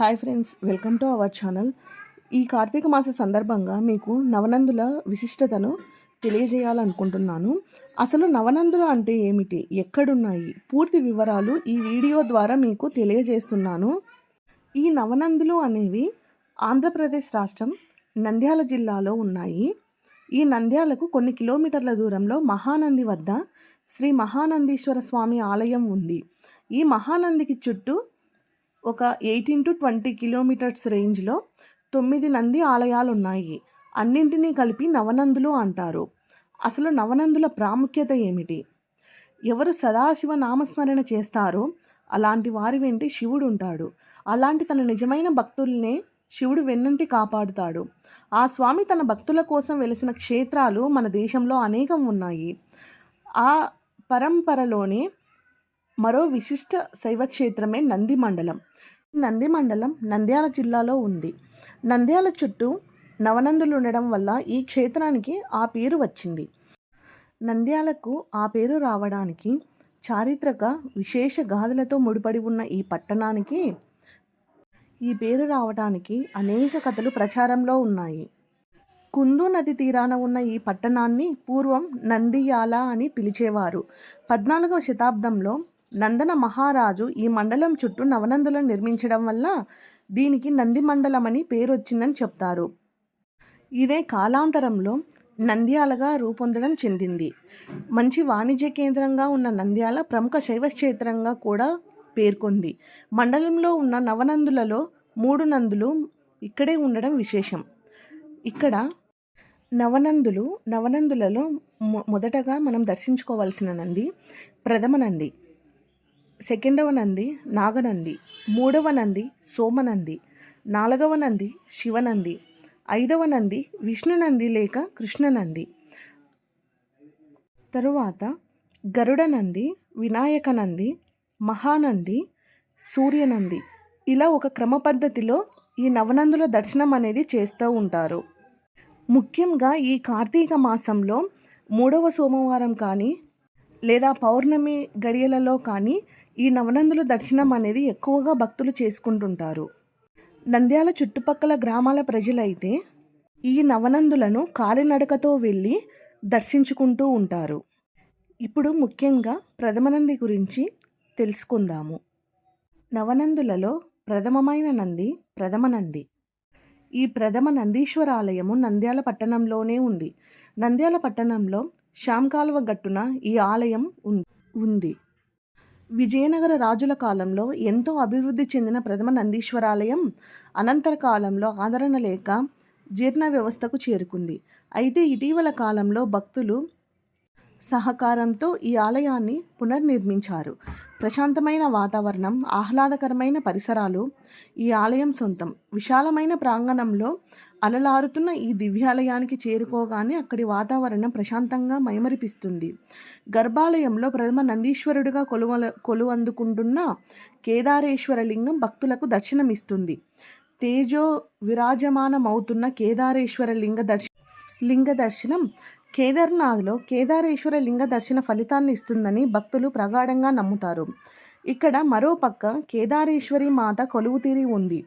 Hi friends welcome to our channel. ఈ కార్తీక మాస సందర్భంగా మీకు నవనందుల విశిష్టతను తెలియజేయాలనుకుంటున్నాను. అసలు నవనందులు అంటే ఏమిటి? ఎక్కడున్నాయి? పూర్తి వివరాలు ఈ వీడియో ద్వారా మీకు తెలియజేస్తున్నాను. ఈ నవనందులు అనేవి ఆంధ్రప్రదేశ్ రాష్ట్రం నంద్యాల జిల్లాలో ఉన్నాయి. ఈ నంద్యాలకు కొన్ని కిలోమీటర్ల దూరంలో మహానంది వద్ద శ్రీ మహానందీశ్వర స్వామి ఆలయం ఉంది. ఈ మహానందికి చుట్టూ ఒక ఎయిటీన్ టు ట్వంటీ కిలోమీటర్స్ రేంజ్లో తొమ్మిది నంది ఆలయాలు ఉన్నాయి అన్నింటినీ కలిపి నవనందులు అంటారు. అసలు నవనందుల ప్రాముఖ్యత ఏమిటి? ఎవరు సదాశివ నామస్మరణ చేస్తారో అలాంటి వారి వెంటి శివుడు ఉంటాడు. అలాంటి తన నిజమైన భక్తుల్నే శివుడు వెన్నంటి కాపాడుతాడు. ఆ స్వామి తన భక్తుల కోసం వెలిసిన క్షేత్రాలు మన దేశంలో అనేకం ఉన్నాయి. ఆ పరంపరలోనే మరో విశిష్ట శైవ క్షేత్రమే నంది మండలం. నంది మండలం నంద్యాల జిల్లాలో ఉంది. నంద్యాల చుట్టూ నవనందులు ఉండడం వల్ల ఈ క్షేత్రానికి ఆ పేరు వచ్చింది. నంద్యాలకు ఆ పేరు రావడానికి చారిత్రక విశేష గాథలతో ముడిపడి ఉన్న ఈ పట్టణానికి ఈ పేరు రావడానికి అనేక కథలు ప్రచారంలో ఉన్నాయి. కుందు నది తీరాన ఉన్న ఈ పట్టణాన్ని పూర్వం నందియాల అని పిలిచేవారు. పద్నాలుగవ శతాబ్దంలో నందన మహారాజు ఈ మండలం చుట్టూ నవనందులను నిర్మించడం వల్ల దీనికి నంది మండలం అని పేరు వచ్చిందని చెప్తారు. ఇదే కాలాంతరంలో నంద్యాలగా రూపొందడం చెందింది. మంచి వాణిజ్య కేంద్రంగా ఉన్న నంద్యాల ప్రముఖ శైవ క్షేత్రంగా కూడా పేర్కొంది. మండలంలో ఉన్న నవనందులలో మూడు నందులు ఇక్కడే ఉండడం విశేషం. ఇక్కడ నవనందులు నవనందులలో మొ మొదటగా మనం దర్శించుకోవాల్సిన నంది ప్రథమ నంది. సెకండవ నంది నాగనంది మూడవ నంది సోమనంది నాలుగవ నంది శివనంది ఐదవ నంది విష్ణునంది లేక కృష్ణనంది. తరువాత గరుడ నంది వినాయక నంది మహానంది సూర్యనంది. ఇలా ఒక క్రమ పద్ధతిలో ఈ నవనందుల దర్శనం అనేది చేస్తూ ఉంటారు. ముఖ్యంగా ఈ కార్తీక మాసంలో మూడవ సోమవారం కానీ లేదా పౌర్ణమి గడియలలో కానీ ఈ నవనందుల దర్శనం అనేది ఎక్కువగా భక్తులు చేసుకుంటుంటారు. నంద్యాల చుట్టుపక్కల గ్రామాల ప్రజలైతే ఈ నవనందులను కాలినడకతో వెళ్ళి దర్శించుకుంటూ ఉంటారు. ఇప్పుడు ముఖ్యంగా ప్రథమనంది గురించి తెలుసుకుందాము. నవనందులలో ప్రథమమైన నంది ప్రథమ నంది ఈ ప్రథమ నందీశ్వర ఆలయము నంద్యాల పట్టణంలోనే ఉంది. నంద్యాల పట్టణంలో శ్యామకాలువ గట్టున ఈ ఆలయం ఉం- ఉంది. విజయనగర రాజుల కాలంలో ఎంతో అభివృద్ధి చెందిన ప్రథమ నందీశ్వరాలయం అనంతర కాలంలో ఆదరణ లేక జీర్ణ వ్యవస్థకు చేరుకుంది. అయితే ఇటీవల కాలంలో భక్తులు సహకారంతో ఈ ఆలయాన్ని పునర్నిర్మించారు. ప్రశాంతమైన వాతావరణం ఆహ్లాదకరమైన పరిసరాలు ఈ ఆలయం సొంతం. విశాలమైన ప్రాంగణంలో అలలారుతున్న ఈ దివ్యాలయానికి చేరుకోగానే అక్కడి వాతావరణం ప్రశాంతంగా మైమరిపిస్తుంది. గర్భాలయంలో ప్రథమ నందీశ్వరుడిగా కొలువల కొలువందుకుంటున్న కేదారేశ్వర లింగం భక్తులకు దర్శనమిస్తుంది. తేజో విరాజమానమవుతున్న కేదారేశ్వర లింగ దర్శ లింగ దర్శనం కేదార్నాథ్లో కేదారేశ్వర లింగ దర్శన ఫలితాన్ని ఇస్తుందని భక్తులు ప్రగాఢంగా నమ్ముతారు. ఇక్కడ మరో పక్క కేదారేశ్వరి మాత కొలువుతీరి ఉంది.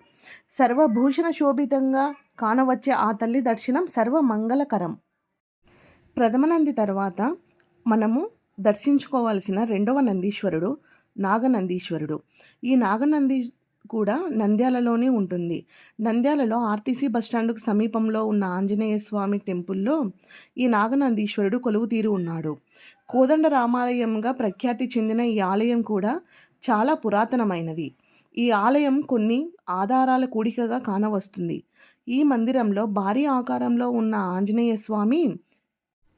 సర్వభూషణ శోభితంగా కానవచ్చే ఆ తల్లి దర్శనం సర్వ మంగళకరం ప్రథమ నంది తర్వాత మనము దర్శించుకోవాల్సిన రెండవ నందీశ్వరుడు నాగనందీశ్వరుడు. ఈ నాగనంది కూడా నంద్యాలలోనే ఉంటుంది. నంద్యాలలో ఆర్టీసీ బస్టాండ్కు సమీపంలో ఉన్న ఆంజనేయ స్వామి టెంపుల్లో ఈ నాగనందీశ్వరుడు కొలువు తీరు ఉన్నాడు. కోదండ రామాలయంగా ప్రఖ్యాతి చెందిన ఈ ఆలయం కూడా చాలా పురాతనమైనది. ఈ ఆలయం కొన్ని ఆధారాల కూడికగా కానవస్తుంది. ఈ మందిరంలో భారీ ఆకారంలో ఉన్న ఆంజనేయ స్వామి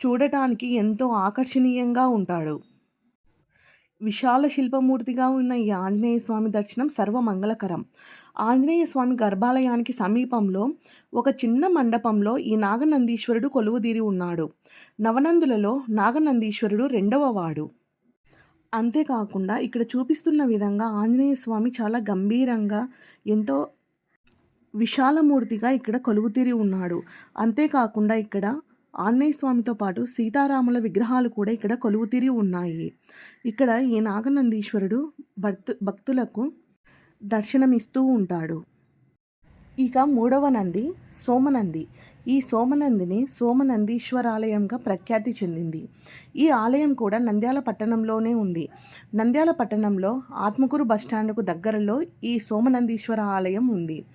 చూడటానికి ఎంతో ఆకర్షణీయంగా ఉంటాడు. విశాల శిల్పమూర్తిగా ఉన్న ఈ ఆంజనేయ స్వామి దర్శనం సర్వమంగళకరం. ఆంజనేయ స్వామి గర్భాలయానికి సమీపంలో ఒక చిన్న మండపంలో ఈ నాగనందీశ్వరుడు కొలువుదీరి ఉన్నాడు. నవనందులలో నాగనందీశ్వరుడు రెండవ వాడు. అంతేకాకుండా ఇక్కడ చూపిస్తున్న విధంగా ఆంజనేయ స్వామి చాలా గంభీరంగా ఎంతో విశాలమూర్తిగా ఇక్కడ కొలువుతీరి ఉన్నాడు. అంతేకాకుండా ఇక్కడ ఆంజనేయ స్వామితో పాటు సీతారాముల విగ్రహాలు కూడా ఇక్కడ కొలువుతీరి ఉన్నాయి. ఇక్కడ ఈ నాగనందీశ్వరుడు భక్తు భక్తులకు దర్శనమిస్తూ ఉంటాడు. ఇక మూడవ నంది సోమనంది. ఈ సోమనందిని సోమనందీశ్వరాలయంగా ప్రఖ్యాతి చెందింది. ఈ ఆలయం కూడా నంద్యాల పట్టణంలోనే ఉంది. నంద్యాల పట్టణంలో ఆత్మకూరు బస్టాండ్కు దగ్గరలో ఈ సోమనందీశ్వర ఆలయం ఉంది.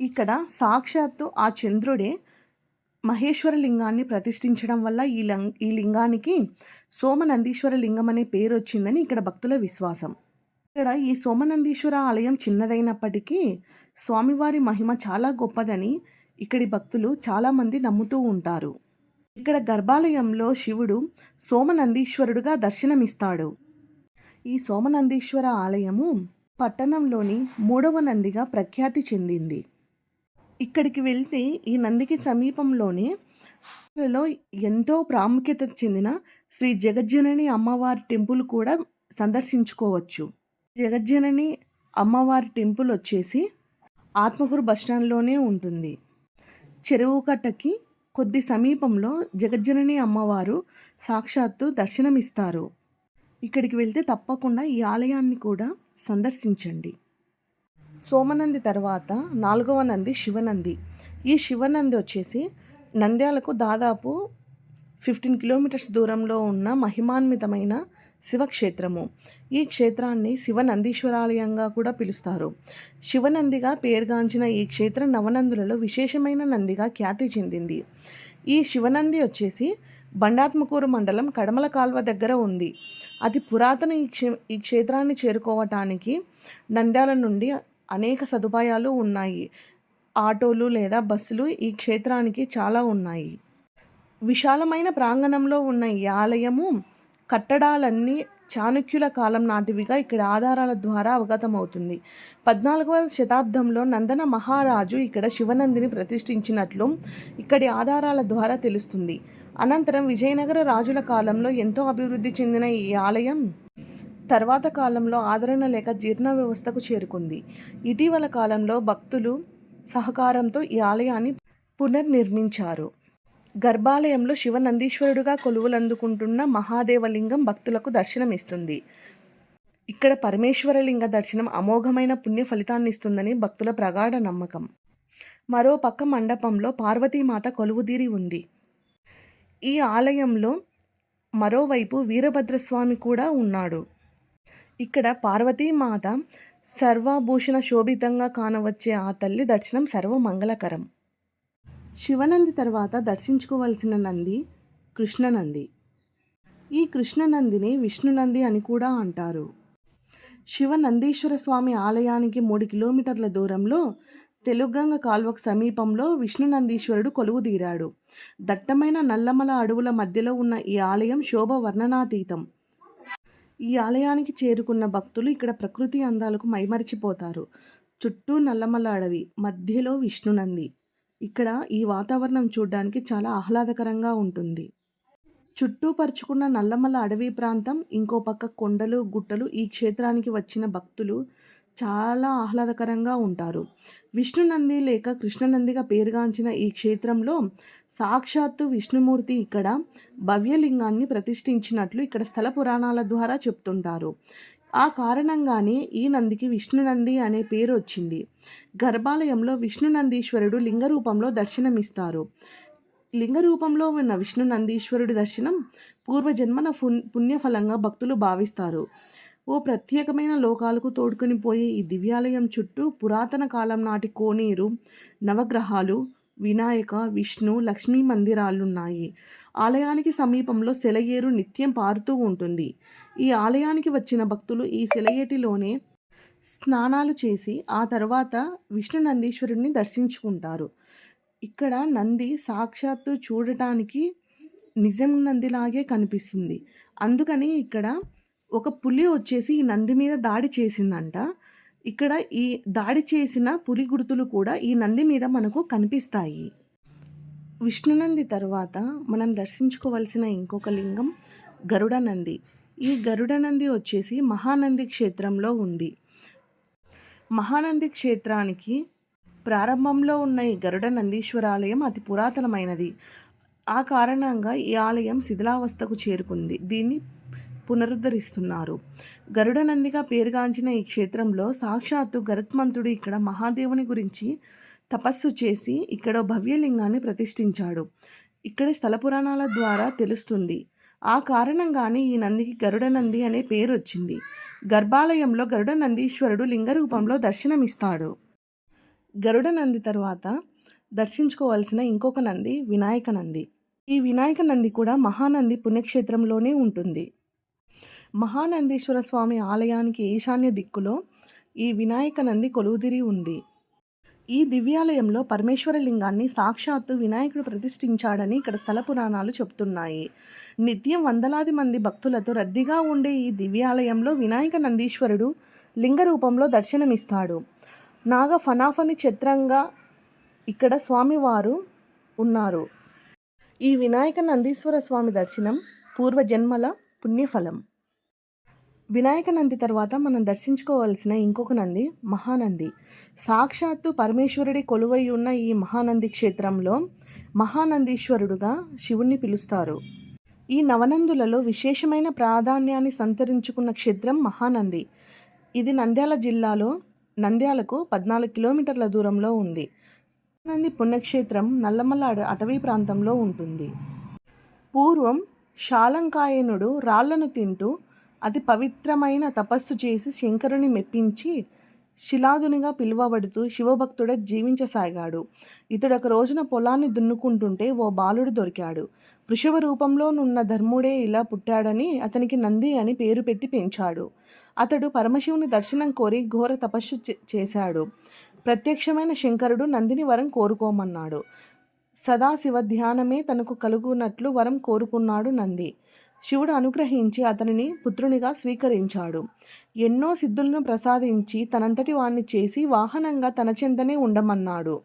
ఇక్కడ సాక్షాత్తు ఆ చంద్రుడే మహేశ్వర లింగాన్ని ప్రతిష్ఠించడం వల్ల ఈ లింగ ఈ లింగానికి సోమనందీశ్వర లింగం అనే పేరు వచ్చిందని ఇక్కడ భక్తుల విశ్వాసం. ఇక్కడ ఈ సోమనందీశ్వర ఆలయం చిన్నదైనప్పటికీ స్వామివారి మహిమ చాలా గొప్పదని ఇక్కడి భక్తులు చాలామంది నమ్ముతూ ఉంటారు. ఇక్కడ గర్భాలయంలో శివుడు సోమనందీశ్వరుడుగా దర్శనమిస్తాడు. ఈ సోమనందీశ్వర ఆలయము పట్టణంలోని మూడవ నందిగా ప్రఖ్యాతి చెందింది. ఇక్కడికి వెళ్తే ఈ నందికి సమీపంలోనే లో ఎంతో ప్రాముఖ్యత చెందిన శ్రీ జగజ్జనని అమ్మవారి టెంపుల్ కూడా సందర్శించుకోవచ్చు. జగజ్జనని అమ్మవారి టెంపుల్ వచ్చేసి ఆత్మకూరు బస్టాండ్లోనే ఉంటుంది. చెరువు కట్టకి కొద్ది సమీపంలో జగజ్జనని అమ్మవారు సాక్షాత్తు దర్శనమిస్తారు. ఇక్కడికి వెళ్తే తప్పకుండా ఈ ఆలయాన్ని కూడా సందర్శించండి. సోమనంది తర్వాత నాలుగవ నంది శివనంది. ఈ శివనంది వచ్చేసి నంద్యాలకు దాదాపు ఫిఫ్టీన్ కిలోమీటర్స్ దూరంలో ఉన్న మహిమాన్వితమైన శివక్షేత్రము. ఈ క్షేత్రాన్ని శివనందీశ్వరాలయంగా కూడా పిలుస్తారు. శివనందిగా పేరుగాంచిన ఈ క్షేత్రం నవనందులలో విశేషమైన నందిగా ఖ్యాతి చెందింది. ఈ శివనంది వచ్చేసి బండాత్మకూరు మండలం కడమల కాల్వ దగ్గర ఉంది. అతి పురాతన ఈ క్షే ఈ క్షేత్రాన్ని చేరుకోవటానికి నంద్యాల నుండి అనేక సదుపాయాలు ఉన్నాయి. ఆటోలు లేదా బస్సులు ఈ క్షేత్రానికి చాలా ఉన్నాయి. విశాలమైన ప్రాంగణంలో ఉన్న ఈ ఆలయము కట్టడాలన్నీ చాణక్యుల కాలం నాటివిగా ఇక్కడ ఆధారాల ద్వారా అవగతమవుతుంది. పద్నాలుగవ శతాబ్దంలో నందన మహారాజు ఇక్కడ శివనందిని ప్రతిష్ఠించినట్లు ఇక్కడి ఆధారాల ద్వారా తెలుస్తుంది. అనంతరం విజయనగర రాజుల కాలంలో ఎంతో అభివృద్ధి చెందిన ఈ ఆలయం తర్వాత కాలంలో ఆదరణ లేక జీర్ణ వ్యవస్థకు చేరుకుంది. ఇటీవల కాలంలో భక్తులు సహకారంతో ఈ ఆలయాన్ని పునర్నిర్మించారు. గర్భాలయంలో శివనందీశ్వరుడుగా కొలువులందుకుంటున్న మహాదేవలింగం భక్తులకు దర్శనమిస్తుంది. ఇక్కడ పరమేశ్వరలింగ దర్శనం అమోఘమైన పుణ్య ఫలితాన్ని ఇస్తుందని భక్తుల ప్రగాఢ నమ్మకం. మరో పక్క మండపంలో పార్వతీమాత కొలువుదీరి ఉంది. ఈ ఆలయంలో మరోవైపు వీరభద్రస్వామి కూడా ఉన్నాడు. ఇక్కడ పార్వతీమాత సర్వాభూషణ శోభితంగా కానవచ్చే ఆ తల్లి దర్శనం సర్వమంగళకరం. శివనంది తర్వాత దర్శించుకోవలసిన నంది కృష్ణనంది. ఈ కృష్ణనందిని విష్ణునంది అని కూడా అంటారు. శివనందీశ్వర స్వామి ఆలయానికి మూడు కిలోమీటర్ల దూరంలో తెలుగంగ కాల్వకు సమీపంలో విష్ణునందీశ్వరుడు కొలువుదీరాడు. దట్టమైన నల్లమల అడవుల మధ్యలో ఉన్న ఈ ఆలయం శోభ వర్ణనాతీతం. ఈ ఆలయానికి చేరుకున్న భక్తులు ఇక్కడ ప్రకృతి అందాలకు మైమరిచిపోతారు. చుట్టూ నల్లమల అడవి మధ్యలో విష్ణునంది. ఇక్కడ ఈ వాతావరణం చూడడానికి చాలా ఆహ్లాదకరంగా ఉంటుంది. చుట్టూ పరుచుకున్న నల్లమల అడవి ప్రాంతం ఇంకో పక్క కొండలు గుట్టలు ఈ క్షేత్రానికి వచ్చిన భక్తులు చాలా ఆహ్లాదకరంగా ఉంటారు. విష్ణునంది లేక కృష్ణనందిగా పేరుగాంచిన ఈ క్షేత్రంలో సాక్షాత్తు విష్ణుమూర్తి ఇక్కడ భవ్యలింగాన్ని ప్రతిష్ఠించినట్లు ఇక్కడ స్థల పురాణాల ద్వారా చెప్తుంటారు. ఆ కారణంగానే ఈ నందికి విష్ణునంది అనే పేరు వచ్చింది. గర్భాలయంలో విష్ణునందీశ్వరుడు లింగ రూపంలో దర్శనమిస్తారు. లింగ రూపంలో ఉన్న విష్ణునందీశ్వరుడి దర్శనం పూర్వజన్మన పుణ్యఫలంగా భక్తులు భావిస్తారు. ఓ ప్రత్యేకమైన లోకాలకు తోడుకొని పోయే ఈ దివ్యాలయం చుట్టూ పురాతన కాలం నాటి కోనేరు నవగ్రహాలు వినాయక విష్ణు లక్ష్మీ మందిరాలున్నాయి. ఆలయానికి సమీపంలో సెలయేరు నిత్యం పారుతూ ఉంటుంది. ఈ ఆలయానికి వచ్చిన భక్తులు ఈ సెలయేటిలోనే స్నానాలు చేసి ఆ తర్వాత విష్ణు నందీశ్వరుడిని దర్శించుకుంటారు. ఇక్కడ నంది సాక్షాత్తు చూడటానికి నిజం నందిలాగే కనిపిస్తుంది. అందుకని ఇక్కడ ఒక పులి వచ్చేసి ఈ నంది మీద దాడి చేసిందంట. ఇక్కడ ఈ దాడి చేసిన పులి గుర్తులు కూడా ఈ నంది మీద మనకు కనిపిస్తాయి. విష్ణునంది తర్వాత మనం దర్శించుకోవలసిన ఇంకొక లింగం గరుడ నంది ఈ గరుడ నంది వచ్చేసి మహానంది క్షేత్రంలో ఉంది. మహానంది క్షేత్రానికి ప్రారంభంలో ఉన్న ఈ గరుడ నందీశ్వరాలయం అతి పురాతనమైనది. ఆ కారణంగా ఈ ఆలయం శిథిలావస్థకు చేరుకుంది. దీన్ని పునరుద్ధరిస్తున్నారు. గరుడ నందిగా పేరుగాంచిన ఈ క్షేత్రంలో సాక్షాత్తు గరుత్మంతుడు ఇక్కడ మహాదేవుని గురించి తపస్సు చేసి ఇక్కడ భవ్యలింగాన్ని ప్రతిష్ఠించాడు. ఇక్కడ స్థల పురాణాల ద్వారా తెలుస్తుంది. ఆ కారణంగానే ఈ నందికి గరుడ నంది అనే పేరు వచ్చింది గర్భాలయంలో గరుడనందీశ్వరుడు లింగరూపంలో లింగ రూపంలో దర్శనమిస్తాడు. గరుడనంది తరువాత దర్శించుకోవాల్సిన ఇంకొక నంది వినాయక నంది. ఈ వినాయక నంది కూడా మహానంది పుణ్యక్షేత్రంలోనే ఉంటుంది. మహానందీశ్వర స్వామి ఆలయానికి ఈశాన్య దిక్కులో ఈ వినాయక నంది కొలువుదిరి ఉంది. ఈ దివ్యాలయంలో పరమేశ్వర లింగాన్ని సాక్షాత్తు వినాయకుడు ప్రతిష్ఠించాడని ఇక్కడ స్థల పురాణాలు చెప్తున్నాయి. నిత్యం వందలాది మంది భక్తులతో రద్దీగా ఉండే ఈ దివ్యాలయంలో వినాయక నందీశ్వరుడు లింగ రూపంలో దర్శనమిస్తాడు. నాగ ఫనాఫని చిత్రంగా ఇక్కడ స్వామివారు ఉన్నారు. ఈ వినాయక నందీశ్వర స్వామి దర్శనం పూర్వజన్మల పుణ్యఫలం. వినాయక నంది తర్వాత మనం దర్శించుకోవాల్సిన ఇంకొక నంది మహానంది. సాక్షాత్తు పరమేశ్వరుడి కొలువై ఉన్న ఈ మహానంది క్షేత్రంలో మహానందీశ్వరుడుగా శివుణ్ణి పిలుస్తారు. ఈ నవనందులలో విశేషమైన ప్రాధాన్యాన్ని సంతరించుకున్న క్షేత్రం మహానంది. ఇది నంద్యాల జిల్లాలో నంద్యాలకు పద్నాలుగు కిలోమీటర్ల దూరంలో ఉంది. నంది పుణ్యక్షేత్రం నల్లమల్ల అటవీ ప్రాంతంలో ఉంటుంది. పూర్వం శాలంకాయనుడు రాళ్ళను తింటూ అతి పవిత్రమైన తపస్సు చేసి శంకరుని మెప్పించి శిలాదునిగా పిలువబడుతూ శివభక్తుడే జీవించసాగాడు. ఇతడు ఒక రోజున పొలాన్ని దున్నుకుంటుంటే ఓ బాలుడు దొరికాడు. వృషభ రూపంలోనున్న ధర్ముడే ఇలా పుట్టాడని అతనికి నంది అని పేరు పెట్టి పెంచాడు. అతడు పరమశివుని దర్శనం కోరి ఘోర తపస్సు చేశాడు. ప్రత్యక్షమైన శంకరుడు నందిని వరం కోరుకోమన్నాడు. సదాశివ ధ్యానమే తనకు కలుగునట్లు వరం కోరుకున్నాడు నంది. శివుడు అనుగ్రహించి అతనిని పుత్రునిగా స్వీకరించాడు. ఎన్నో సిద్ధులను ప్రసాదించి తనంతటి వాణ్ణి చేసి వాహనంగా తన చెంతనే ఉండమన్నాడు.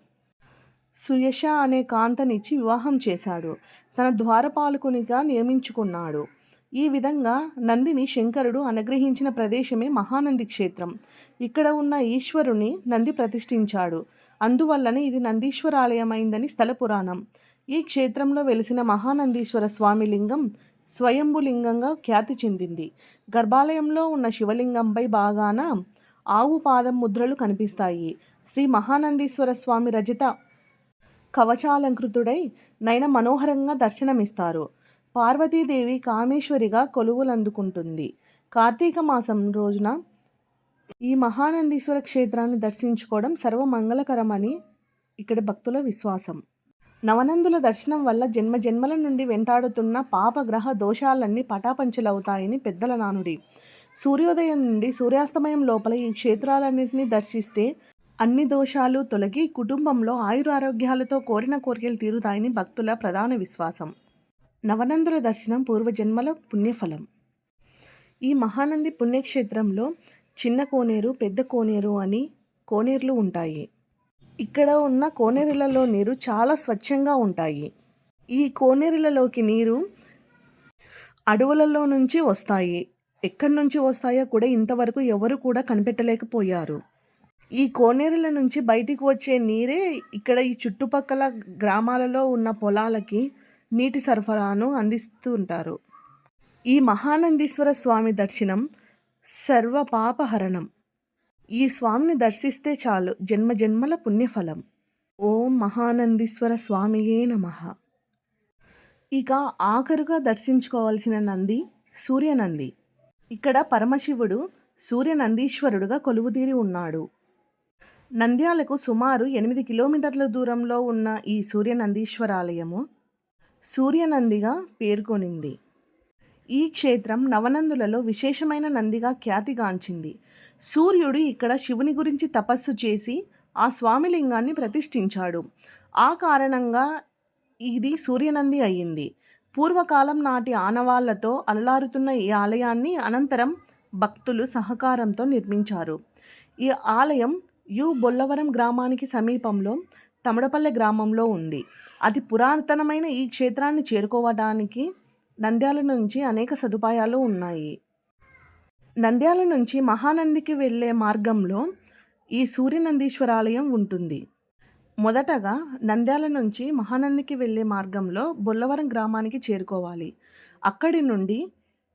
సుయశ అనే కాంతనిచ్చి వివాహం చేశాడు. తన ద్వారపాలకునిగా నియమించుకున్నాడు. ఈ విధంగా నందిని శంకరుడు అనుగ్రహించిన ప్రదేశమే మహానంది క్షేత్రం. ఇక్కడ ఉన్న ఈశ్వరుని నంది ప్రతిష్ఠించాడు. అందువల్లనే ఇది నందీశ్వరాలయమైందని స్థల పురాణం. ఈ క్షేత్రంలో వెలిసిన మహానందీశ్వర స్వామి లింగం స్వయంభులింగంగా ఖ్యాతి చెందింది. గర్భాలయంలో ఉన్న శివలింగంపై బాగాన ఆవు పాదం ముద్రలు కనిపిస్తాయి. శ్రీ మహానందీశ్వర స్వామి రజత కవచాలంకృతుడై నయన మనోహరంగా దర్శనమిస్తారు. పార్వతీదేవి కామేశ్వరిగా కొలువులందుకుంటుంది. కార్తీక మాసం రోజున ఈ మహానందీశ్వర క్షేత్రాన్ని దర్శించుకోవడం సర్వమంగళకరమని ఇక్కడ భక్తుల విశ్వాసం. నవనందుల దర్శనం వల్ల జన్మ జన్మల నుండి వెంటాడుతున్న పాపగ్రహ దోషాలన్నీ పటాపంచలవుతాయని పెద్దల నానుడి. సూర్యోదయం నుండి సూర్యాస్తమయం లోపల ఈ క్షేత్రాలన్నింటినీ దర్శిస్తే అన్ని దోషాలు తొలగి కుటుంబంలో ఆయురారోగ్యాలతో కోరిన కోరికలు తీరుతాయని భక్తుల ప్రధాన విశ్వాసం. నవనందుల దర్శనం పూర్వజన్మల పుణ్యఫలం. ఈ మహానంది పుణ్యక్షేత్రంలో చిన్న కోనేరు పెద్ద కోనేరు అని కోనేరులు ఉంటాయి. ఇక్కడ ఉన్న కోనేరులలో నీరు చాలా స్వచ్ఛంగా ఉంటాయి. ఈ కోనేరులలోకి నీరు అడవులలో నుంచి వస్తాయి. ఎక్కడి నుంచి వస్తాయో కూడా ఇంతవరకు ఎవరు కూడా కనిపెట్టలేకపోయారు. ఈ కోనేరుల నుంచి బయటికి వచ్చే నీరే ఇక్కడ ఈ చుట్టుపక్కల గ్రామాలలో ఉన్న పొలాలకి నీటి సరఫరాను అందిస్తుంటారు. ఈ మహానందీశ్వర స్వామి దర్శనం సర్వ పాపహరణం ఈ స్వామిని దర్శిస్తే చాలు జన్మ జన్మల పుణ్యఫలం. ఓం మహానందీశ్వర స్వామియే నమః. ఇక ఆఖరుగా దర్శించుకోవాల్సిన నంది సూర్యనంది. ఇక్కడ పరమశివుడు సూర్యనందీశ్వరుడుగా కొలువుతీరి ఉన్నాడు. నంద్యాలకు సుమారు ఎనిమిది కిలోమీటర్ల దూరంలో ఉన్న ఈ సూర్యనందీశ్వరాలయము సూర్యనందిగా పేర్కొనింది. ఈ క్షేత్రం నవనందులలో విశేషమైన నందిగా ఖ్యాతిగాంచింది సూర్యుడు ఇక్కడ శివుని గురించి తపస్సు చేసి ఆ స్వామిలింగాన్ని ప్రతిష్ఠించాడు. ఆ కారణంగా ఇది సూర్యనంది అయ్యింది. పూర్వకాలం నాటి ఆనవాళ్ళతో అలలారుతున్న ఈ ఆలయాన్ని అనంతరం భక్తులు సహకారంతో నిర్మించారు. ఈ ఆలయం యు బొల్లవరం గ్రామానికి సమీపంలో తమడపల్లె గ్రామంలో ఉంది. అతి పురాతనమైన ఈ క్షేత్రాన్ని చేరుకోవడానికి నంద్యాల నుంచి అనేక సదుపాయాలు ఉన్నాయి. నంద్యాల నుంచి మహానందికి వెళ్ళే మార్గంలో ఈ సూర్యనందీశ్వరాలయం ఉంటుంది. మొదటగా నంద్యాల నుంచి మహానందికి వెళ్ళే మార్గంలో బొల్లవరం గ్రామానికి చేరుకోవాలి. అక్కడి నుండి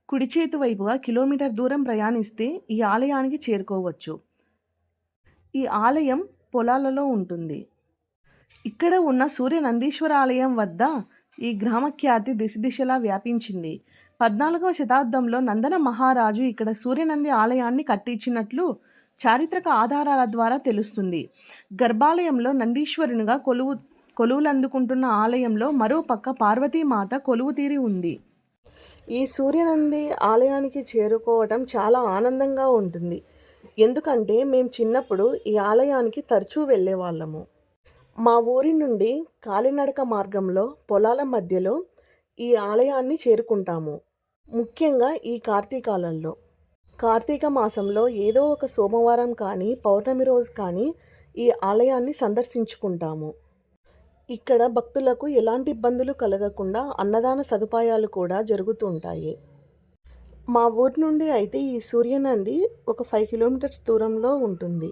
కుడి చేతి వైపుగా కిలోమీటర్ దూరం ప్రయాణిస్తే ఈ ఆలయానికి చేరుకోవచ్చు. ఈ ఆలయం పొలాలలో ఉంటుంది. ఇక్కడ ఉన్న సూర్య నందీశ్వర ఆలయం వద్ద ఈ గ్రామఖ్యాతి దిశదిశలా దిశ దిశలా వ్యాపించింది. పద్నాలుగవ శతాబ్దంలో నందన మహారాజు ఇక్కడ సూర్యనంది ఆలయాన్ని కట్టించినట్లు చారిత్రక ఆధారాల ద్వారా తెలుస్తుంది. గర్భాలయంలో నందీశ్వరునిగా కొలువు కొలువులందుకుంటున్న ఆలయంలో మరో పక్క పార్వతీమాత కొలువు తీరి ఉంది. ఈ సూర్యనంది ఆలయానికి చేరుకోవటం చాలా ఆనందంగా ఉంటుంది. ఎందుకంటే మేము చిన్నప్పుడు ఈ ఆలయానికి తరచూ వెళ్ళేవాళ్ళము. మా ఊరి నుండి కాలినడక మార్గంలో పొలాల మధ్యలో ఈ ఆలయాన్ని చేరుకుంటాము. ముఖ్యంగా ఈ కార్తీకాలంలో. కార్తీక మాసంలో ఏదో ఒక సోమవారం కానీ పౌర్ణమి రోజు కానీ ఈ ఆలయాన్ని సందర్శించుకుంటాము. ఇక్కడ భక్తులకు ఎలాంటి ఇబ్బందులు కలగకుండా అన్నదాన సదుపాయాలు కూడా జరుగుతూ ఉంటాయి. మా ఊరి నుండి అయితే ఈ సూర్యనంది ఒక ఫైవ్ కిలోమీటర్స్ దూరంలో ఉంటుంది.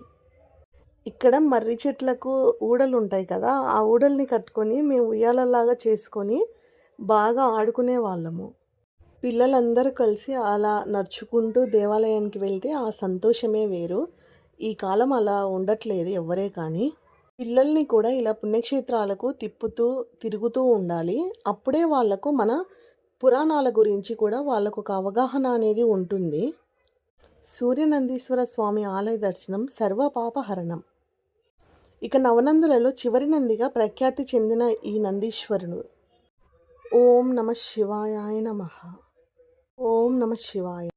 ఇక్కడ మర్రి చెట్లకు ఊడలు ఉంటాయి కదా ఆ ఊడల్ని కట్టుకొని మేము ఉయ్యాలలాగా చేసుకొని బాగా ఆడుకునే వాళ్ళము. పిల్లలందరూ కలిసి అలా నడుచుకుంటూ దేవాలయానికి వెళ్తే ఆ సంతోషమే వేరు. ఈ కాలం అలా ఉండట్లేదు ఎవరే కానీ. పిల్లల్ని కూడా ఇలా పుణ్యక్షేత్రాలకు తిప్పుతూ తిరుగుతూ ఉండాలి. అప్పుడే వాళ్ళకు మన పురాణాల గురించి కూడా వాళ్ళకు ఒక అవగాహన అనేది ఉంటుంది. సూర్యనందీశ్వర స్వామి ఆలయ దర్శనం సర్వపాపహరణం. ఇక నవనందులలో చివరి నందిగా ప్రఖ్యాతి చెందిన ఈ నందీశ్వరుడు. ఓం నమ శివాయ నమ ఓం నమ శివాయ.